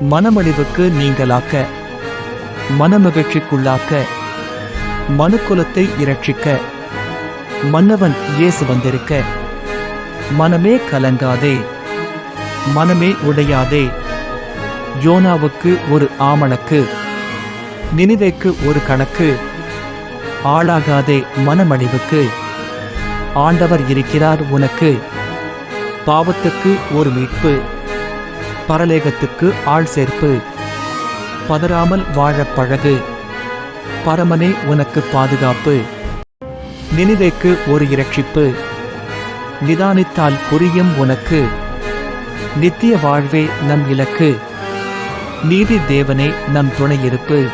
மனமழிவுக்கு நீங்களாக்க மனமகிழ்ச்சிக்குள்ளாக்க மனுக்குலத்தை இரட்சிக்க மன்னவன் இயேசு வந்திருக்க மனமே கலங்காதே மனமே உடையாதே யோனாவுக்கு ஒரு ஆமணக்கு நினிவேக்கு ஒரு கணக்கு ஆளாகாதே மனமழிவுக்கு ஆண்டவர் இருக்கிறார் உனக்கு பாவத்துக்கு ஒரு மீட்பு. பரலேகத்துக்கு ஆள் சேர்ப்பு. பதறாமல் வாழப் பழகு. பரமனே உனக்கு பாதுகாப்பு. நினைவேக்கு ஒரு இரட்சிப்பு. நிதானித்தால் புரியும் உனக்கு. நித்திய வாழ்வே நம் இலக்கு. நீதி தேவனே நம் துணையிருப்பு